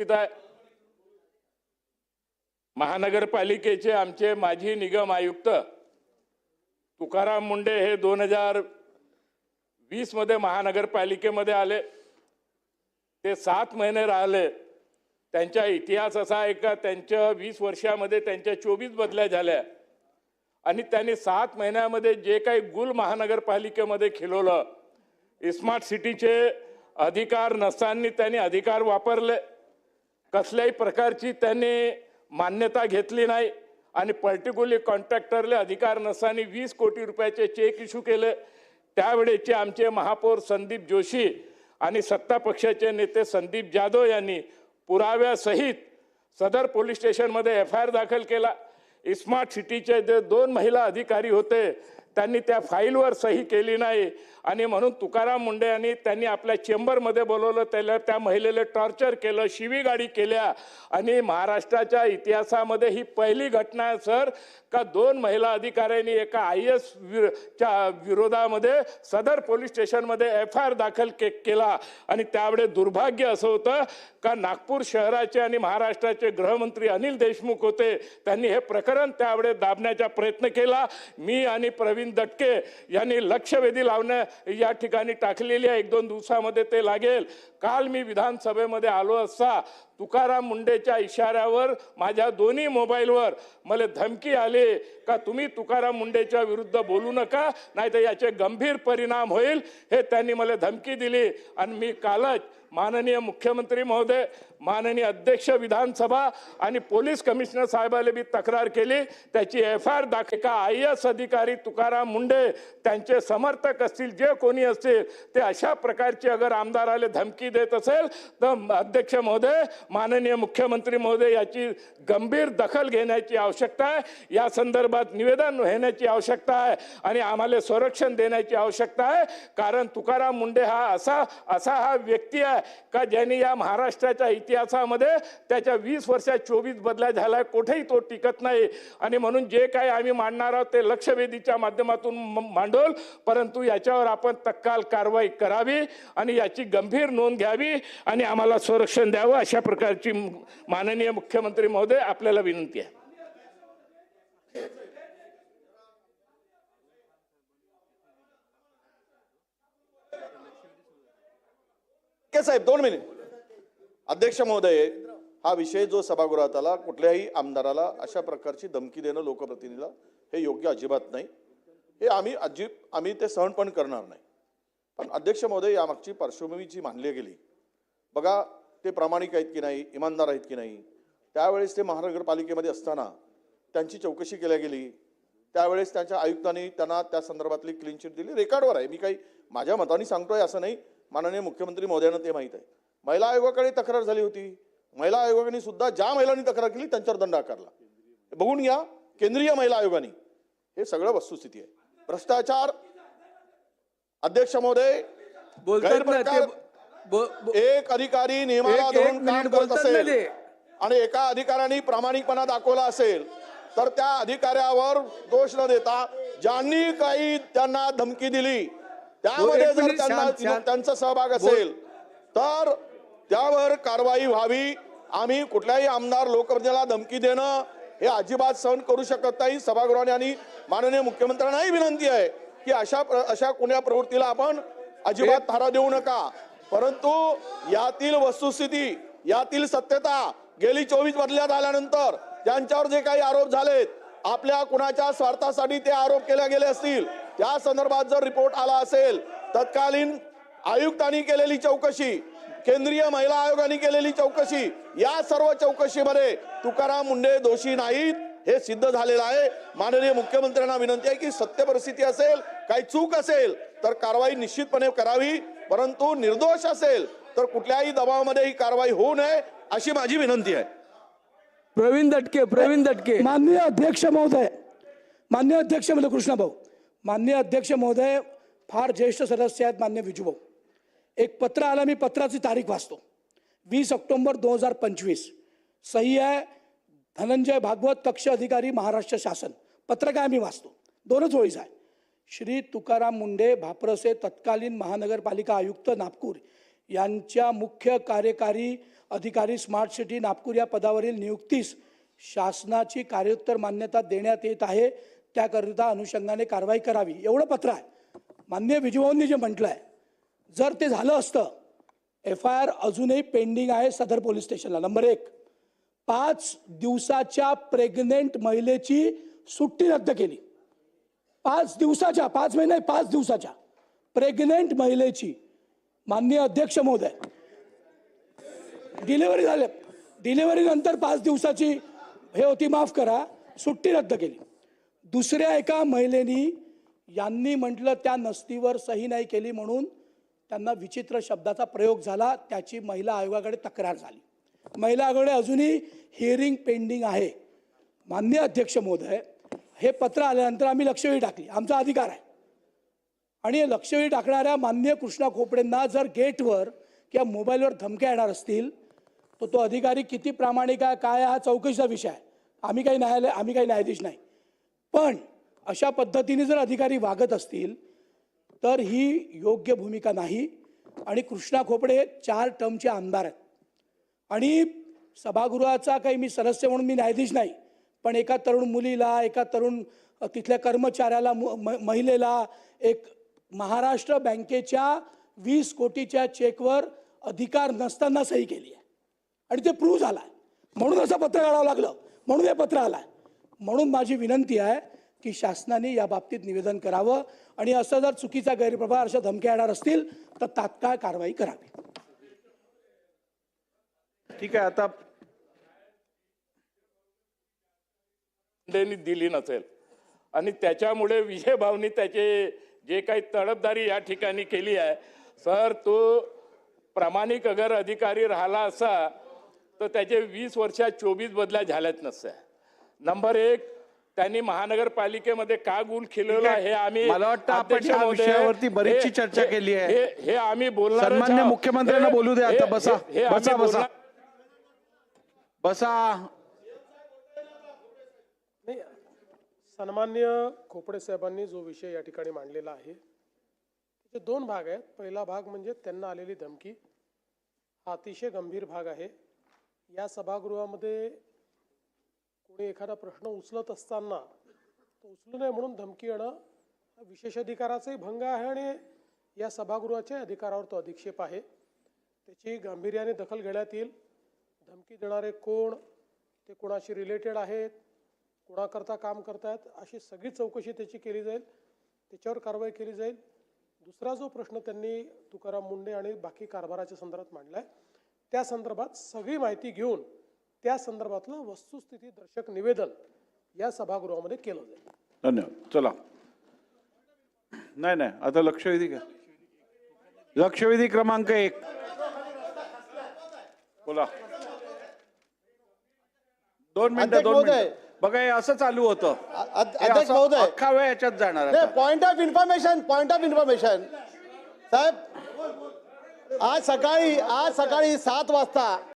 आहे. महानगरपालिकेचे आमचे माजी निगम आयुक्त तुकाराम मुंडे हे दोन हजार वीसमध्ये महानगरपालिकेमध्ये आले. ते सात महिने राहिले. त्यांचा इतिहास असा आहे का त्यांच्या वीस वर्षामध्ये त्यांच्या चोवीस बदल्या झाल्या. आणि त्यांनी सात महिन्यामध्ये जे काही गुल महानगरपालिकेमध्ये खिलवलं स्मार्ट सिटीचे अधिकार नसताना त्यांनी अधिकार वापरले. कसल्याही प्रकारची त्यांनी मान्यता घेतली नाही. आणि पर्टिक्युली कॉन्ट्रॅक्टरले अधिकार नसताना वीस कोटी रुपयाचे चेक इश्यू केले. त्यावेळेचे आमचे महापौर संदीप जोशी आणि सत्ता पक्षाचे नेते संदीप जाधव यांनी पुराव्यासहित सदर पोलीस स्टेशनमध्ये एफ आय आर दाखल केला. स्मार्ट सिटीचे जे दोन महिला अधिकारी होते त्यांनी त्या फाईलवर सही केली नाही. आणि म्हणून तुकाराम मुंडे यांनी त्यांनी आपल्या चेंबरमध्ये बोलवलं त्याला त्या महिलेला टॉर्चर केलं शिवीगाडी केल्या. आणि महाराष्ट्राच्या इतिहासामध्ये ही पहिली घटना आहे सर का दोन महिला अधिकाऱ्यांनी एका आय एस च्या विरोधामध्ये सदर पोलीस स्टेशनमध्ये एफ आय आर दाखल के केला. आणि त्यावेळेस दुर्भाग्य असं होतं का नागपूर शहराचे आणि महाराष्ट्राचे गृहमंत्री अनिल देशमुख होते त्यांनी हे प्रकरण त्यावेळेस दाबण्याचा प्रयत्न केला. मी आणि प्रवीण दटके यांनी लक्षवेधी लावण्या या ठिकाणी टाकलेली आहे. एक दोन दिवसामध्ये ते लागेल. काल मी विधानसभेमध्ये आलो असता तुकाराम मुंडेच्या इशाऱ्यावर माझ्या दोन्ही मोबाईलवर मला धमकी आली का तुम्ही तुकाराम मुंडेच्या विरुद्ध बोलू नका नाही तर याचे गंभीर परिणाम होईल हे त्यांनी मला धमकी दिली. आणि मी कालच माननीय मुख्यमंत्री महोदय माननीय अध्यक्ष विधानसभा आणि पोलीस कमिशनर साहेबाला बी तक्रार केली. त्याची एफ आय आर दाखल का आय एस अधिकारी तुकाराम मुंडे त्यांचे समर्थक असतील जे कोणी असतील ते अशा प्रकारची अगर आमदाराला धमकी देत असेल तर अध्यक्ष महोदय माननीय मुख्यमंत्री महोदय याची गंभीर दखल घेण्याची आवश्यकता आहे. या संदर्भात निवेदन घेण्याची आवश्यकता आहे आणि आम्हाला संरक्षण देण्याची आवश्यकता आहे. कारण तुकाराम मुंडे हा असा असा हा व्यक्ती आहे का ज्यांनी या महाराष्ट्राच्या इतिहासामध्ये त्याच्या वीस वर्षात चोवीस बदल्या आहे कुठेही तो टिकत नाही. आणि म्हणून जे काही आम्ही मांडणार आहोत ते लक्षवेधीच्या माध्यमातून म- मांडोल. परंतु याच्यावर आपण तत्काल कारवाई करावी आणि याची गंभीर नोंद घ्यावी आणि आम्हाला संरक्षण द्यावं अशा प्रकारे प्रकारची माननीय मुख्यमंत्री महोदय आपल्याला विनंती आहे. साहेब दोन मिनिट. अध्यक्ष महोदय हा विषय जो सभागृहात आला कुठल्याही आमदाराला अशा प्रकारची धमकी देणं लोकप्रतिनिधीला हे योग्य अजिबात नाही. हे आम्ही अजिब आम्ही ते सहन पण करणार नाही. पण अध्यक्ष महोदय यामागची पार्श्वभूमी जी मानली गेली. बघा ते प्रामाणिक आहेत की नाही इमानदार आहेत की नाही त्यावेळेस ते महानगरपालिकेमध्ये असताना त्यांची चौकशी केल्या गेली. त्यावेळेस त्यांच्या आयुक्तांनी त्यांना त्या संदर्भातली क्लीन चिट दिली. रेकॉर्डवर आहे. मी काही माझ्या मताने सांगतोय असं नाही. माननीय मुख्यमंत्री महोदयांना ते माहीत आहे. महिला आयोगाकडे तक्रार झाली होती. महिला आयोगाने सुद्धा ज्या महिलांनी तक्रार केली त्यांच्यावर दंड आकारला. बघून घ्या केंद्रीय महिला आयोगाने. हे सगळं वस्तुस्थिती आहे. भ्रष्टाचार. अध्यक्ष महोदय एक अधिकारी नियमाला धरून काम करत असेल. आणि एका अधिकाऱ्याने प्रामाणिकपणा दाखवला असेल तर त्या अधिकाऱ्यावर दोष न देता ज्यांनी काही त्यांना धमकी दिली त्यामध्ये जर त्यांना. त्यांचा सहभाग असेल तर त्यावर कारवाई व्हावी आम्ही कुठल्याही आमदार लोकप्रतिनिधीला धमकी देणं हे अजिबात सहन करू शकत नाही सभागृहाने आणि माननीय मुख्यमंत्र्यांनाही विनंती आहे की अशा अशा कुण्या प्रवृत्तीला आपण अजिबात थारा देऊ नका परंतु यातील वस्तुस्थिती यातील सत्यता गेली चोवीस बदल्यात आल्यानंतर त्यांच्यावर जे काही आरोप झालेत आपल्या कुणाच्या स्वार्थासाठी ते आरोप केले गेले असतील त्या संदर्भात जर रिपोर्ट आला असेल तत्कालीन आयुक्तांनी केलेली चौकशी केंद्रीय महिला आयोगाने केलेली चौकशी या सर्व चौकशीमध्ये तुकाराम मुंडे दोषी नाहीत हे सिद्ध झालेलं आहे. माननीय मुख्यमंत्र्यांना विनंती आहे की सत्य परिस्थिती असेल काही चूक असेल तर कारवाई निश्चितपणे करावी. परंतु निर्दोष असेल तर कुठल्याही दबावामध्ये ही कारवाई होऊ नये अशी माझी विनंती आहे. प्रवीण दटके प्रवीण दटके. माननीय अध्यक्ष महोदय मान्य अध्यक्ष म्हणजे कृष्णाभाऊ. मान्य अध्यक्ष महोदय फार ज्येष्ठ सदस्य आहेत मान्य विजूभाऊ. एक पत्र आलं मी पत्राची तारीख वाचतो. वीस ऑक्टोंबर दोन हजार पंचवीस. सही आहे धनंजय भागवत कक्ष अधिकारी महाराष्ट्र शासन. पत्र काय मी वाचतो? दोनच ओळीच आहे. श्री तुकाराम मुंडे भाप्रसे तत्कालीन महानगरपालिका आयुक्त नागपूर यांच्या मुख्य कार्यकारी अधिकारी स्मार्ट सिटी नागपूर या पदावरील नियुक्तीस शासनाची कार्योत्तर मान्यता देण्यात येत आहे. त्याकरिता अनुषंगाने कारवाई करावी. एवढं पत्र आहे. मान्य विजयभाऊंनी जे म्हटलं आहे जर ते झालं असतं एफ आय आर अजूनही पेंडिंग आहे सदर पोलीस स्टेशनला. नंबर एक पाच दिवसाच्या प्रेग्नेंट महिलेची सुट्टी रद्द केली. पाच दिवसाच्या पाच महिने पाच दिवसाच्या. प्रेग्नेंट महिलेची माननीय अध्यक्ष महोदय. डिलिव्हरी झाले. डिलिव्हरी नंतर पाच दिवसाची हे होती माफ करा सुट्टी रद्द केली. दुसऱ्या एका महिलेनी यांनी म्हटलं त्या नस्तीवर सही नाही केली म्हणून त्यांना विचित्र शब्दाचा प्रयोग झाला. त्याची महिला आयोगाकडे तक्रार झाली. महिला आयोगाकडे अजूनही हिअरिंग पेंडिंग आहे. मान्य अध्यक्ष महोदय हे पत्र आल्यानंतर आम्ही लक्षवेधी टाकली. आमचा अधिकार आहे. आणि हे लक्षवेधी टाकणाऱ्या मान्य कृष्णा खोपडेंना जर गेटवर किंवा मोबाईलवर धमक्या येणार असतील तर तो अधिकारी किती प्रामाणिक आहे काय हा चौकशीचा विषय आहे. आम्ही काही न्यायालय आम्ही काही न्यायाधीश नाही. पण अशा पद्धतीने जर अधिकारी वागत असतील तर ही योग्य भूमिका नाही. आणि कृष्णा खोपडे चार टर्मचे आमदार आहेत. आणि सभागृहाचा काही मी सदस्य म्हणून मी न्यायाधीश नाही. पण एका तरुण मुलीला एका तरुण तिथल्या कर्मचाऱ्याला महिलेला एक महाराष्ट्र बँकेच्या वीस कोटीच्या चेकवर अधिकार नसताना सही केली आहे. आणि ते प्रूव्ह झाला आहे म्हणून असं पत्र काढावं लागलं. म्हणून हे पत्र आलं आहे म्हणून माझी विनंती आहे की शासनाने या बाबतीत निवेदन करावं आणि असं जर चुकीचा गैरप्रभार अशा धमक्या येणार असतील तर तात्काळ कारवाई करावी. ठीक आहे आता मुंडेंनी दिली नसेल आणि त्याच्यामुळे विजय भावनी त्याचे जे काही तडफदारी या ठिकाणी केली आहे सर तो प्रामाणिक अगर अधिकारी राहिला असा तर त्याचे वीस वर्षात चोवीस बदल्या झाल्याच नसत्या नंबर एक त्यांनी महानगरपालिकेमध्ये का गुल खिलवला हे आम्ही मला वाटतं आपण या विषयावरती बरीचशी चर्चा केली आहे. हे- आम्ही बोलणार सन्मान्य मुख्यमंत्र्यांना बोलू दे आता. बसा. बसा, बसा. बसा नाही सन्मान्य खोपडे साहेबांनी जो विषय या ठिकाणी मांडलेला आहे त्याचे दोन भाग आहेत. पहिला भाग म्हणजे त्यांना आलेली धमकी. हा अतिशय गंभीर भाग आहे. या सभागृहामध्ये कोणी एखादा प्रश्न उचलत असताना तो उचलू नये म्हणून धमकी येणं हा विशेष अधिकाराचाही भंग आहे आणि या सभागृहाच्या अधिकारावर तो अधिक्षेप आहे. त्याची गांभीर्याने दखल घेण्यात येईल. धमकी देणारे कोण? ते कोणाशी रिलेटेड आहेत? कोणाकरता काम करतायत अशी सगळी चौकशी त्याची केली जाईल त्याच्यावर कारवाई केली जाईल. दुसरा जो प्रश्न त्यांनी तुकाराम मुंडे आणि बाकी कारभाराच्या संदर्भात मांडला आहे त्या संदर्भात सगळी माहिती घेऊन त्या संदर्भातलं वस्तुस्थिती दर्शक निवेदन या सभागृहामध्ये केलं जाईल. धन्यवाद. चला. नाही नाही आता लक्षवेधी का लक्षवेधी क्रमांक एक. बोला. दोन मिनिटं दोन. मिनिटं. बघा हे असं चालू होतं अध- अध्यक्ष महोदय. अख्खा वेळ याच्यात जाणार आता. Point of information point of information साहेब आज सकाळी आज सकाळी सात वाजता